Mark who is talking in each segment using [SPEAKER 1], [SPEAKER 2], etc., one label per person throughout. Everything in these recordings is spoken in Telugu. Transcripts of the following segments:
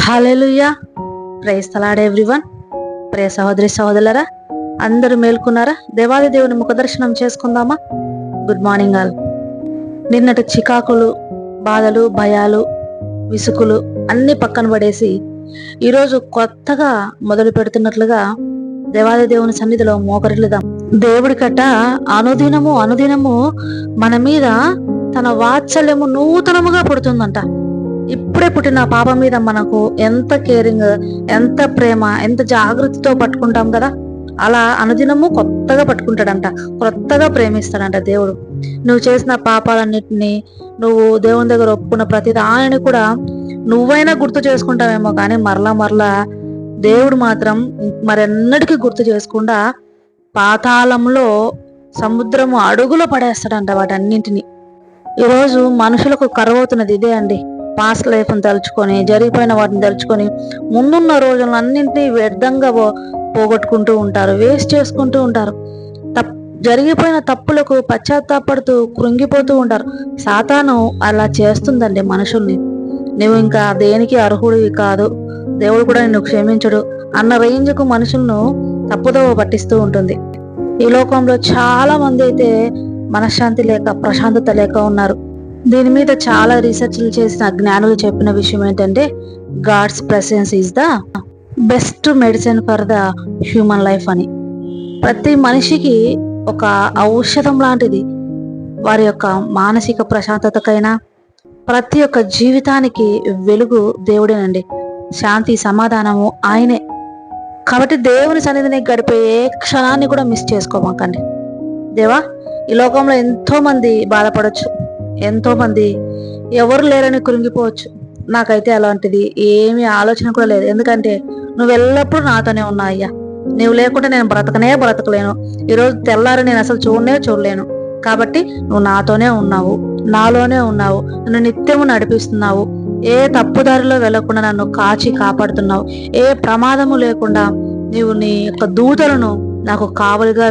[SPEAKER 1] Hallelujah praise the Lord everyone pray సహోదరి సహోదరులరా అందరూ మేల్కున్నారా? దేవాది దేవుని ముఖదర్శనం చేసుకుందామా? గుడ్ మార్నింగ్ ఆల్ నిన్నటి చికాకులు బాధలు భయాలు విసుకులు అన్ని పక్కన పడేసి ఈరోజు కొత్తగా మొదలు పెడుతున్నట్లుగా దేవాది దేవుని సన్నిధిలో మోకరిల్లుదాం. దేవుడి కట్ట అనుదినము అనుదినము మన మీద తన వాత్సల్యము నూతనముగా పుడుతుందంట. ఇప్పుడే పుట్టిన పాప మీద మనకు ఎంత కేరింగ్ ఎంత ప్రేమ ఎంత జాగ్రత్తతో పట్టుకుంటాం కదా? అలా అనుదినము కొత్తగా పట్టుకుంటాడంట కొత్తగా ప్రేమిస్తాడంట దేవుడు. నువ్వు చేసిన పాపాలన్నిటినీ నువ్వు దేవుని దగ్గర ఒప్పుకున్న ప్రతి దానిని కూడా నువ్వైనా గుర్తు చేసుకుంటావేమో కానీ మరలా మరలా దేవుడు మాత్రం మరెన్నటికీ గుర్తు చేసుకుండా పాతాళంలో సముద్రము అడుగులో పడేస్తాడంట వాటన్నింటినీ. ఈరోజు మనుషులకు కరువవుతున్నది ఇదే అండి. పాస్ట్ లైఫ్ని తలుచుకొని జరిగిపోయిన వాటిని తలుచుకొని ముందున్న రోజులన్నింటినీ వ్యర్థంగా పోగొట్టుకుంటూ ఉంటారు వేస్ట్ చేసుకుంటూ ఉంటారు. తప్ జరిగిపోయిన తప్పులకు పశ్చాత్తాపడుతూ కృంగిపోతూ ఉంటారు. సాతాను అలా చేస్తుందండి మనుషుల్ని. నువ్వు ఇంకా దేనికి అర్హుడివి కాదు. దేవుడు కూడా నిన్ను క్షమించడు అన్న రేంజ్కు మనుషులను తప్పుదోవ పట్టిస్తూ ఉంటుంది. ఈ లోకంలో చాలా మంది అయితే మనశ్శాంతి లేక ప్రశాంతత లేక ఉన్నారు. దీని మీద చాలా రీసెర్చ్లు చేసిన జ్ఞానులు చెప్పిన విషయం ఏంటంటే God's presence is the best medicine for the human life అని. ప్రతి మనిషికి ఒక ఔషధం లాంటిది. వారి యొక్క మానసిక ప్రశాంతతకైనా ప్రతి ఒక్క జీవితానికి వెలుగు దేవుడేనండి. శాంతి సమాధానము ఆయనే. కాబట్టి దేవుని సన్నిధిని గడిపే ఏ క్షణాన్ని కూడా మిస్ చేసుకోమాకండి. దేవా ఈ లోకంలో ఎంతో మంది బాధపడవచ్చు ఎంతో మంది ఎవరు లేరని కృంగిపోవచ్చు. నాకైతే అలాంటిది ఏమి ఆలోచన కూడా లేదు. ఎందుకంటే నువ్వు ఎల్లప్పుడూ నాతోనే ఉన్నా అయ్యా. నువ్వు లేకుండా నేను బ్రతకనే బ్రతకలేను. ఈరోజు తెల్లారి నేను అసలు చూడనే చూడలేను. కాబట్టి నువ్వు నాతోనే ఉన్నావు. నాలోనే ఉన్నావు. నన్ను నిత్యము నడిపిస్తున్నావు. ఏ తప్పుదారిలో వెళ్ళకుండా నన్ను కాచి కాపాడుతున్నావు. ఏ ప్రమాదము లేకుండా నీవు నీ యొక్క దూతలను నాకు కావలిగా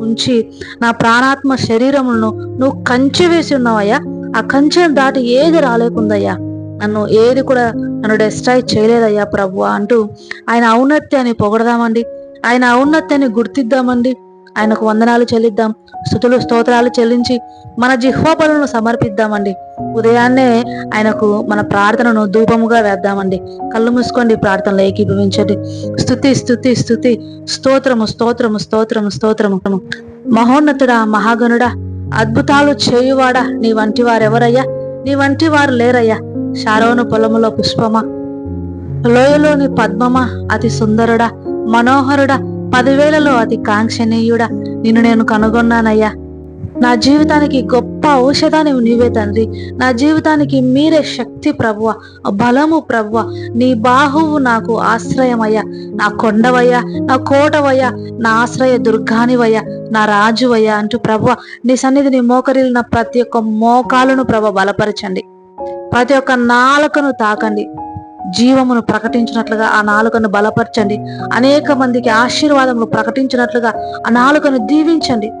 [SPEAKER 1] ఉంచి నా ప్రాణాత్మ శరీరములను నువ్వు కంచె వేసి ఉన్నావయ్యా. ఆ కంచెను దాటి ఏది రాలేకుందయ్యా. నన్ను ఏది కూడా నన్ను డెస్ట్రాయ్ చేయలేదయ్యా ప్రభు అంటూ ఆయన ఔన్నత్యాన్ని పొగడదామండి. ఆయన ఔన్నత్యాన్ని గుర్తిద్దామండి. ఆయనకు వందనాలు చెల్లిద్దాం స్థుతులు స్తోత్రాలు చెల్లించి మన జిహ్వాపలను సమర్పిద్దామండి. ఉదయాన్నే ఆయనకు మన ప్రార్థనను ధూపముగా వేద్దామండి. కళ్ళు మూసుకోండి ప్రార్థనలు ఏకీభవించండి. స్థుతి స్థుతి స్థుతి. స్తోత్రము స్తోత్రము స్తోత్రము స్తోత్రము. మహోన్నతుడా మహాగణుడా అద్భుతాలు చేయువాడా నీ వంటి వారెవరయ్యా నీ వంటి వారు లేరయ్యా? శారోను పొలములో పుష్పమా? లోయలోని పద్మమా? అతి సుందరుడా మనోహరుడా పదివేలలో అతి కాంక్షణీయుడా. నిన్ను నేను కనుగొన్నానయ్యా. నా జీవితానికి గొప్ప ఔషధాన్ని నీవే తండ్రి. నా జీవితానికి మీరే శక్తి ప్రభువ బలము ప్రభువ. నీ బాహువు నాకు ఆశ్రయమయ్యా. నా కొండవయ్యా నా కోటవయ్యా నా ఆశ్రయ దుర్గానివయ్యా నా రాజువయ్యా అంటూ ప్రభువ నీ సన్నిధిని మోకరిల్లిన ప్రతి ఒక్క మోకాలను ప్రభ బలపరచండి. ప్రతి ఒక్క నాలుకను తాకండి. జీవమును ప్రకటించినట్లుగా ఆ నాలుకను బలపరచండి. అనేక మందికి ఆశీర్వాదములు ప్రకటించినట్లుగా ఆ నాలుకను దీవించండి.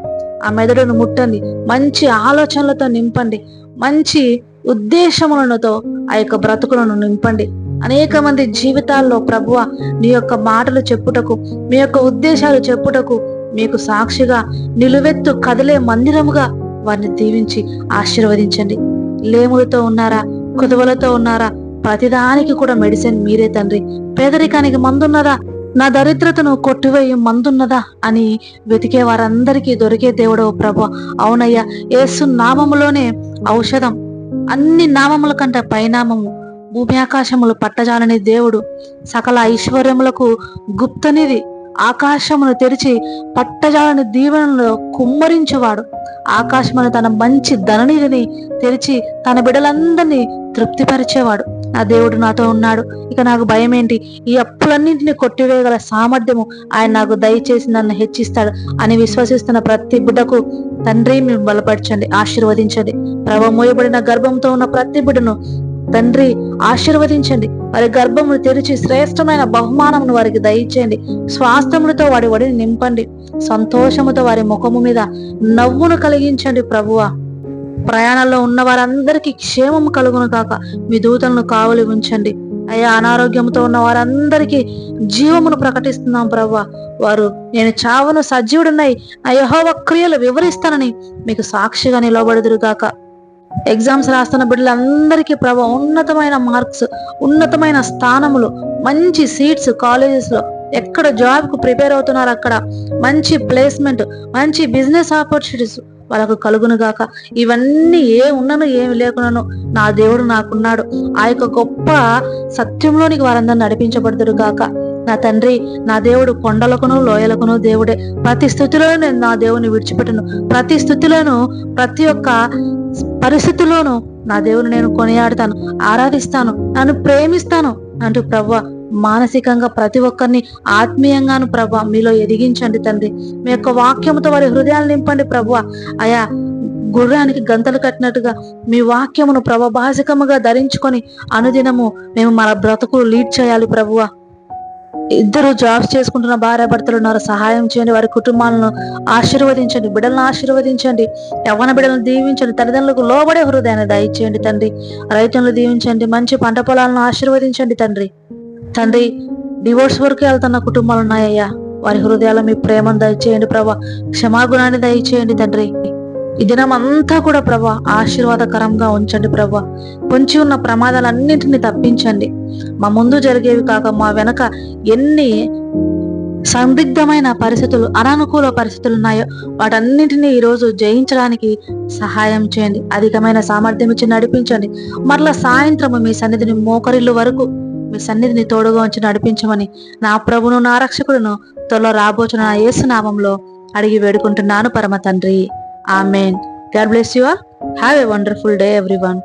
[SPEAKER 1] ఆ మెదడును ముట్టండి. మంచి ఆలోచనలతో నింపండి. మంచి ఉద్దేశములతో ఆ యొక్క బ్రతుకులను నింపండి. అనేక మంది జీవితాల్లో ప్రభువ నీ యొక్క మాటలు చెప్పుటకు మీ యొక్క ఉద్దేశాలు చెప్పుటకు మీకు సాక్షిగా నిలువెత్తు కదిలే మందిరముగా వారిని దీవించి ఆశీర్వదించండి. లేములతో ఉన్నారా? కుదువలతో ఉన్నారా? ప్రతిదానికి కూడా మెడిసిన్ మీరే తండ్రి. పేదరికానికి మందున్నదా? నా దరిద్రతను కొట్టివేయి మందున్నదా? అని వెతికే వారందరికీ దొరికే దేవుడో ప్రభు. అవునయ్యా యేసు నామములోనే ఔషధం. అన్ని నామముల కంటే పైనామము భూమి ఆకాశములు పట్టజాలని దేవుడు. సకల ఐశ్వర్యములకు గుప్తనిది ఆకాశమును తెరిచి పట్టజాలని దీవెనలో కుమ్మరించేవాడు. ఆకాశమును తన మంచి ధననిధిని తెరిచి తన బిడలందరినీ తృప్తిపరిచేవాడు. నా దేవుడు నాతో ఉన్నాడు. ఇక నాకు భయం ఏంటి ఈ అప్పులన్నింటినీ కొట్టివేయగల సామర్థ్యము ఆయన నాకు దయచేసి నన్ను హెచ్చిస్తాడు అని విశ్వసిస్తున్న ప్రతి బిడ్డకు తండ్రి మీరు బలపరచండి ఆశీర్వదించండి. ప్రభ మోయబడిన గర్భంతో ఉన్న ప్రతి బిడ్డను తండ్రి ఆశీర్వదించండి. వారి గర్భమును తెరిచి శ్రేష్టమైన బహుమానమును వారికి దయచేయండి. స్వాస్థములతో వాడి వడిని నింపండి. సంతోషముతో వారి ముఖము మీద నవ్వును కలిగించండి ప్రభువా. ప్రయాణంలో ఉన్న వారందరికీ క్షేమం కలుగును కాక మీ దూతలను కావలి ఉంచండి. అయ్యా అనారోగ్యంతో ఉన్న వారందరికీ జీవమును ప్రకటిస్తున్నాం ప్రవ్వ. వారు నేను చావను సజీవుడున్నాయి అయ్యహోవ క్రియలు వివరిస్తానని మీకు సాక్షిగా నిలబడుదురుగాక ఎగ్జామ్స్ రాస్తున్న బిడ్డలందరికీ ప్రభ ఉన్నతమైన మార్క్స్ ఉన్నతమైన స్థానములు మంచి సీట్స్ కాలేజెస్లో ఎక్కడ జాబ్కు ప్రిపేర్ అవుతున్నారు అక్కడ? మంచి ప్లేస్మెంట్ మంచి బిజినెస్ ఆపర్చునిటీస్ వాళ్ళకు కలుగునుగాక ఇవన్నీ ఏ ఉన్నను ఏమి లేకున్నాను నా దేవుడు నాకున్నాడు. ఆ యొక్క గొప్ప సత్యంలోనికి వారందరూ నడిపించబడతారు గాక. నా తండ్రి నా దేవుడు కొండలకును లోయలకును దేవుడే. ప్రతి స్థుతిలోనూ నేను నా దేవుని విడిచిపెట్టను. ప్రతి స్థుతిలోనూ ప్రతి ఒక్క పరిస్థితిలోనూ నా దేవుని నేను కొనియాడతాను ఆరాధిస్తాను నన్ను ప్రేమిస్తాను అంటూ ప్రవ్వ మానసికంగా ప్రతి ఒక్కరిని ఆత్మీయంగాను ప్రభు మీలో ఎదిగించండి తండ్రి. మీ యొక్క వాక్యముతో వారి హృదయాలు నింపండి ప్రభు. అయా గుర్రానికి గంతలు కట్టినట్టుగా మీ వాక్యమును ప్రభ ధరించుకొని అనుదినము మేము మన బ్రతుకులు లీడ్ చేయాలి ప్రభువ ఇద్దరు జాబ్స్ చేసుకుంటున్న భార్య భర్తలు ఉన్నారు. సహాయం చేయండి. వారి కుటుంబాలను ఆశీర్వదించండి. బిడ్డలను ఆశీర్వదించండి. యవ్వన బిడ్డలను దీవించండి. తల్లిదండ్రులకు లోబడే హృదయాన్ని దయచేయండి తండ్రి. రైతులను దీవించండి. మంచి పంట పొలాలను ఆశీర్వదించండి తండ్రి. తండ్రి డివోర్స్ వరకు వెళ్తున్న కుటుంబాలు ఉన్నాయ్యా వారి హృదయాల మీ ప్రేమను దయచేయండి ప్రభా. క్షమాగుణాన్ని దయచేయండి తండ్రి. ఈ దినం అంతా కూడా ప్రభా ఆశీర్వాదకరంగా ఉంచండి ప్రభా. పొంచి ఉన్న ప్రమాదాలన్నింటినీ తప్పించండి. మా ముందు జరిగేవి కాక మా వెనక ఎన్ని సందిగ్ధమైన పరిస్థితులు అనానుకూల పరిస్థితులు ఉన్నాయో వాటన్నింటినీ ఈరోజు జయించడానికి సహాయం చేయండి. అధికమైన సామర్థ్యం ఇచ్చి నడిపించండి. మరలా సాయంత్రము మీ సన్నిధిని మోకరిల్లు వరకు మీ సన్నిధిని తోడుగా ఉంచి నడిపించమని నా ప్రభును నా రక్షకుడును త్వరలో రాబోచున్న నా యేసునామంలో అడిగి వేడుకుంటున్నాను పరమ తండ్రి. Amen. God bless you all. Have a wonderful day everyone.